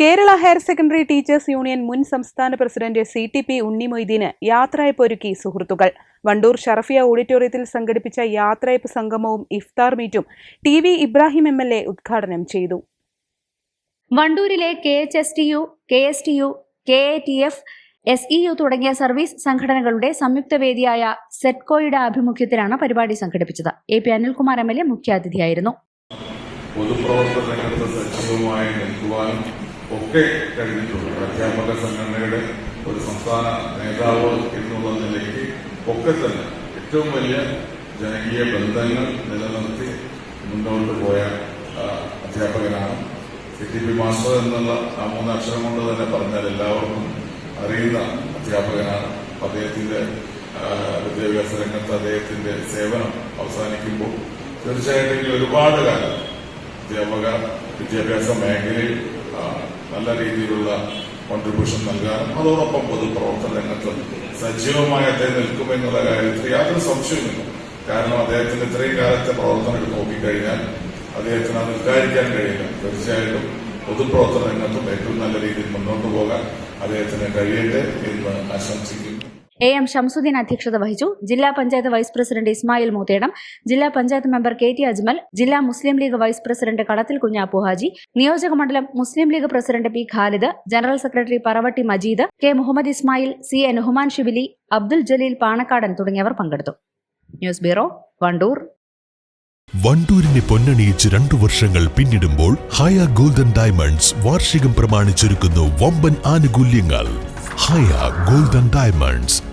Kerala higher secondary teachers union മുൻ സംസ്ഥാന president C T P ഉണ്ണിമൊയ്തീന് യാത്രയപ്പ് ഒരുക്കി സുഹൃത്തുക്കൾ. വണ്ടൂർ ഷറഫിയ ഓഡിറ്റോറിയത്തിൽ സംഘടിപ്പിച്ച യാത്രയപ്പ് സംഗമവും ഇഫ്താർ മീറ്റും T V Ibrahim M L A ഉദ്ഘാടനം ചെയ്തു. വണ്ടൂരിലെ K H S T U K S T U K A T F S E U തുടങ്ങിയ സർവീസ് സംഘടനകളുടെ സംയുക്ത വേദിയായ സെറ്റ്കോയുടെ ആഭിമുഖ്യത്തിലാണ് പരിപാടി സംഘടിപ്പിച്ചത്. A P Anilkumar M L A മുഖ്യാതിഥിയായിരുന്നു. സജീവമായി നിൽക്കുവാനും ഒക്കെ കഴിഞ്ഞിട്ടുണ്ട്. അധ്യാപക സംഘടനയുടെ ഒരു സംസ്ഥാന നേതാവ് എന്നുള്ള നിലയ്ക്ക് ഒക്കെ തന്നെ ഏറ്റവും വലിയ ജനകീയ ബന്ധങ്ങൾ നിലനിർത്തി മുന്നോട്ട് പോയ അധ്യാപകനാണ്. സി ടി പി മാസ്റ്റർ എന്നുള്ള ആ മൂന്നക്ഷരം കൊണ്ട് തന്നെ പറഞ്ഞാൽ എല്ലാവർക്കും അറിയുന്ന അധ്യാപകനാണ്. അദ്ദേഹത്തിന്റെ വിദ്യാഭ്യാസ രംഗത്ത് അദ്ദേഹത്തിന്റെ സേവനം അവസാനിക്കുമ്പോൾ തീർച്ചയായിട്ടും ഒരുപാട് കാലം അധ്യാപക വിദ്യാഭ്യാസ മേഖലയിൽ നല്ല രീതിയിലുള്ള കോൺട്രിബ്യൂഷൻ നൽകാനും അതോടൊപ്പം പൊതുപ്രവർത്തന രംഗത്ത് സജീവമായി അദ്ദേഹം നിൽക്കുമെന്നുള്ള കാര്യത്തിൽ യാതൊരു സംശയവുമില്ല. കാരണം അദ്ദേഹത്തിന്റെ ഇത്രയും കാലത്തെ പ്രവർത്തനം നോക്കിക്കഴിഞ്ഞാൽ അദ്ദേഹത്തിന് അത് നിർദ്ധാരിക്കാൻ കഴിയില്ല. തീർച്ചയായിട്ടും പൊതുപ്രവർത്തന രംഗത്തും ഏറ്റവും നല്ല രീതിയിൽ മുന്നോട്ട് പോകാൻ അദ്ദേഹത്തിന് കഴിയട്ടെ എന്ന് ആശംസിക്കുന്നു. എ എം ഷംസുദ്ദീൻ അധ്യക്ഷത വഹിച്ചു. ജില്ലാ പഞ്ചായത്ത് വൈസ് പ്രസിഡന്റ് ഇസ്മായിൽ മൂത്തേടം ജില്ലാ panchayat member K T Ajmal ജില്ലാ മുസ്ലിം ലീഗ് വൈസ് പ്രസിഡന്റ് കടത്തിൽ കുഞ്ഞാപ്പു ഹാജി നിയോജക മണ്ഡലം Muslim League president P Khalid general secretary Paravatti Majeed K Muhammad Ismail C A Nuhman Shibili Abdul Jaleel Panakkadan തുടങ്ങിയവർ പങ്കെടുത്തു. News bureau Wandoor. വണ്ടൂരിനെ പൊന്നണിയിച്ച് രണ്ടു വർഷങ്ങൾ പിന്നിടുമ്പോൾ ഹയ ഗോൾഡൻ ഡയമണ്ട്സ് വാർഷികം പ്രമാണിച്ചൊരുക്കുന്നു വമ്പൻ ആനുകൂല്യങ്ങൾ. Haya golden diamonds.